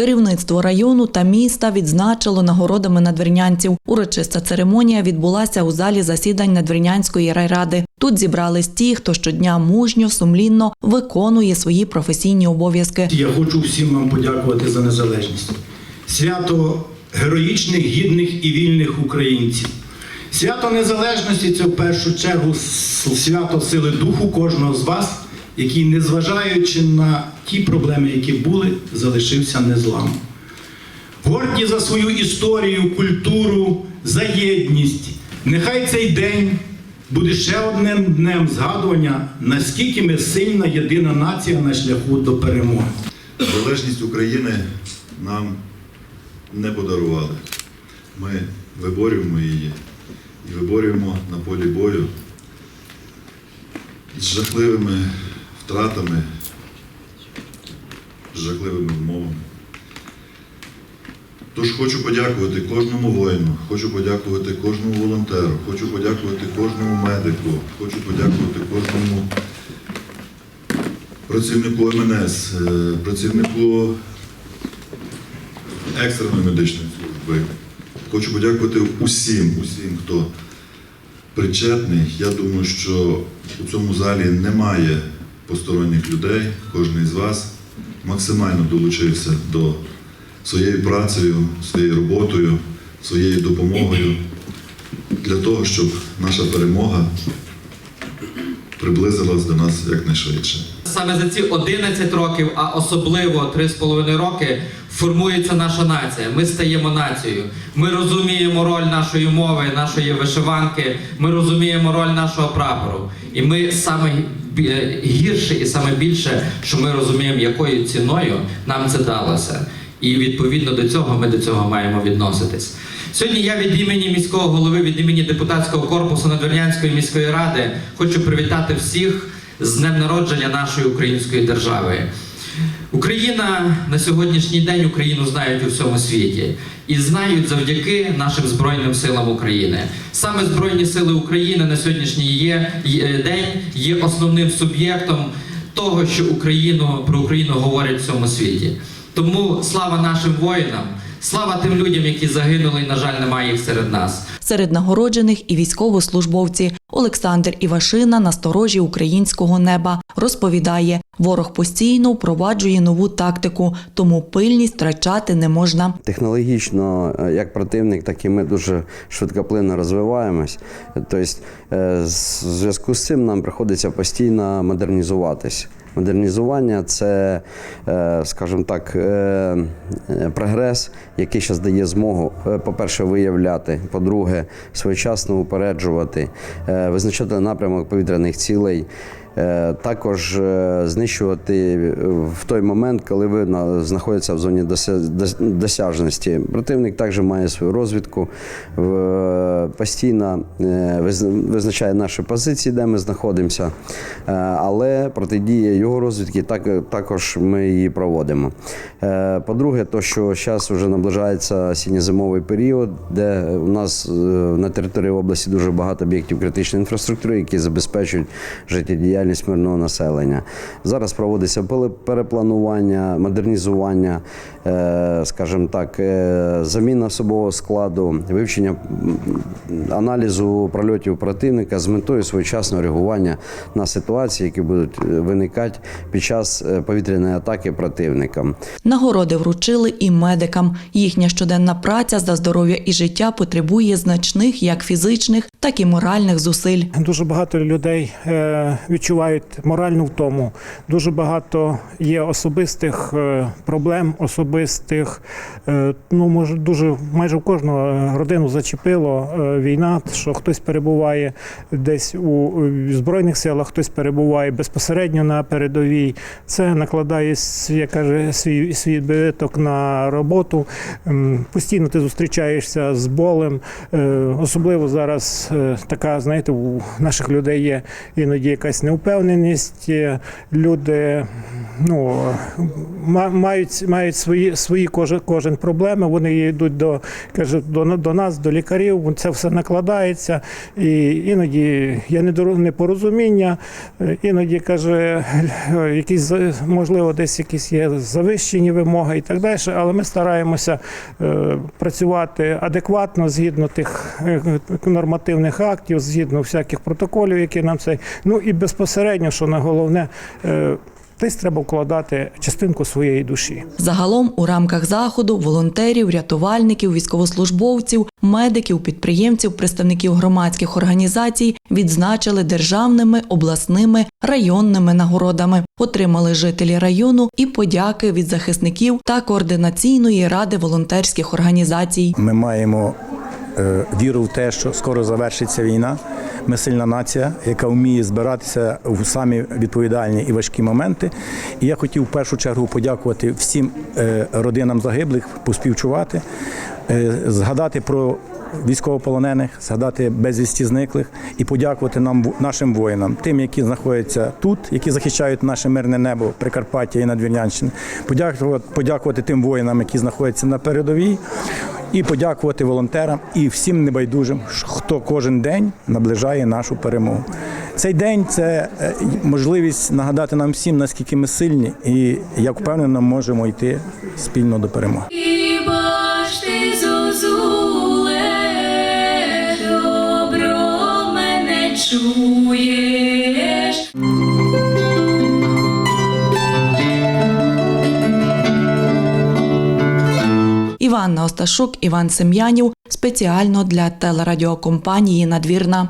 Керівництво району та міста відзначило нагородами надвірнянців. Урочиста церемонія відбулася у залі засідань Надвірнянської райради. Тут зібрались ті, хто щодня мужньо, сумлінно виконує свої професійні обов'язки. Я хочу всім вам подякувати за незалежність. Свято героїчних, гідних і вільних українців. Свято незалежності це в першу чергу свято сили духу кожного з вас, який, незважаючи на ті проблеми, які були, залишився незламним. Горді за свою історію, культуру, за єдність. Нехай цей день буде ще одним днем згадування, наскільки ми сильна єдина нація на шляху до перемоги. Залежність України нам не подарували. Ми виборюємо її і виборюємо на полі бою з жахливими втратами, жахливими умовами. Тож хочу подякувати кожному воїну, хочу подякувати кожному волонтеру, хочу подякувати кожному медику, хочу подякувати кожному працівнику МНС, е, працівнику екстреної медичної служби. Хочу подякувати усім, усім, хто причетний. Я думаю, що у цьому залі немає посторонніх людей. Кожен із вас максимально долучився до своєю працею, своєю роботою, своєю допомогою для того, щоб наша перемога приблизилась до нас якнайшвидше. Саме за ці 11 років, а особливо 3,5 роки, формується наша нація. Ми стаємо нацією. Ми розуміємо роль нашої мови, нашої вишиванки. Ми розуміємо роль нашого прапору. І ми саме е, гірше і саме більше, що ми розуміємо, якою ціною нам це далося. І відповідно до цього ми до цього маємо відноситись. Сьогодні я від імені міського голови, від імені депутатського корпусу Надвірнянської міської ради хочу привітати всіх з днем народження нашої української держави. Україна на сьогоднішній день Україну знають у всьому світі і знають завдяки нашим Збройним силам України. Саме Збройні сили України на сьогоднішній є- день є основним суб'єктом того, що Україну про Україну говорять в цьому світі. Тому слава нашим воїнам, слава тим людям, які загинули, і на жаль, немає їх серед нас. Серед нагороджених і військовослужбовці. Олександр Івашина на сторожі українського неба розповідає, ворог постійно впроваджує нову тактику, тому пильність втрачати не можна. Технологічно, е, як противник, так і ми дуже швидкоплинно розвиваємось. Тобто, е, в зв'язку з цим нам приходиться постійно модернізуватись. Модернізування це, е, скажімо так, е, е, прогрес, який зараз дає змогу, по-перше, виявляти, по-друге, своєчасно упереджувати, визначати напрямок повітряних цілей. Е, Також е, знищувати в той момент, коли ви на- знаходитеся в зоні досяжності. Противник також має свою розвідку, постійно е, визначає наші позиції, де ми знаходимося, але протидія його розвідки так, також ми її проводимо. По-друге, то що зараз вже наближається осінньо-зимовий період, де у нас на території області дуже багато об'єктів критичної інфраструктури, які забезпечують життєдіяльність мирного населення. Зараз проводиться перепланування, модернізування, е, скажімо так, е, заміна особового складу, вивчення аналізу прольотів противника з метою своєчасного реагування на ситуації, які будуть е, виникати під час повітряної атаки противника. Нагороди вручили і медикам. Їхня щоденна праця за здоров'я і життя потребує значних як фізичних, так і моральних зусиль. Дуже багато людей е, відчувають моральну втому. Дуже багато є особистих е, проблем, особистих. е, Ну, може, дуже майже в кожну родину зачепило війна, що хтось перебуває десь у збройних силах, хтось перебуває безпосередньо на передовій. Це накладає як каже свій свій відбиток на роботу. Постійно ти зустрічаєшся з болем. Особливо зараз е, така, знаєте, у наших людей є іноді якась неуп- самовпевненість. е, Люди ну, мають, мають свої, свої кожен, кожен проблеми. Вони йдуть до, кажуть, до, до нас, до лікарів. Це все накладається. І іноді є непорозуміння, е, іноді каже, якісь можливо, десь якісь є завищені вимоги і так далі. Але ми стараємося працювати адекватно згідно тих е, нормативних актів, згідно всяких протоколів, які нам цей. Ну і безпосередньо, що на головне, е, десь треба вкладати частинку своєї душі. Загалом у рамках заходу волонтерів, рятувальників, військовослужбовців, медиків, підприємців, представників громадських організацій відзначили державними, обласними, районними нагородами. Отримали жителі району і подяки від захисників та координаційної ради волонтерських організацій. Ми маємо віру в те, що скоро завершиться війна. Ми сильна нація, яка вміє збиратися в самі відповідальні і важкі моменти. І я хотів в першу чергу подякувати всім е, родинам загиблих, поспівчувати, е, згадати про військовополонених, згадати безвісті зниклих і подякувати нам нашим воїнам, тим, які знаходяться тут, які захищають наше мирне небо Прикарпаття і Надвірнянщини. Подякувати, подякувати тим воїнам, які знаходяться на передовій. І подякувати волонтерам і всім небайдужим, хто кожен день наближає нашу перемогу. Цей день це е, можливість нагадати нам всім, наскільки ми сильні, і як впевнено, можемо йти спільно до перемоги. Чуєш? Іванна Осташук, Іван Сем'янів спеціально для телерадіокомпанії Надвірна.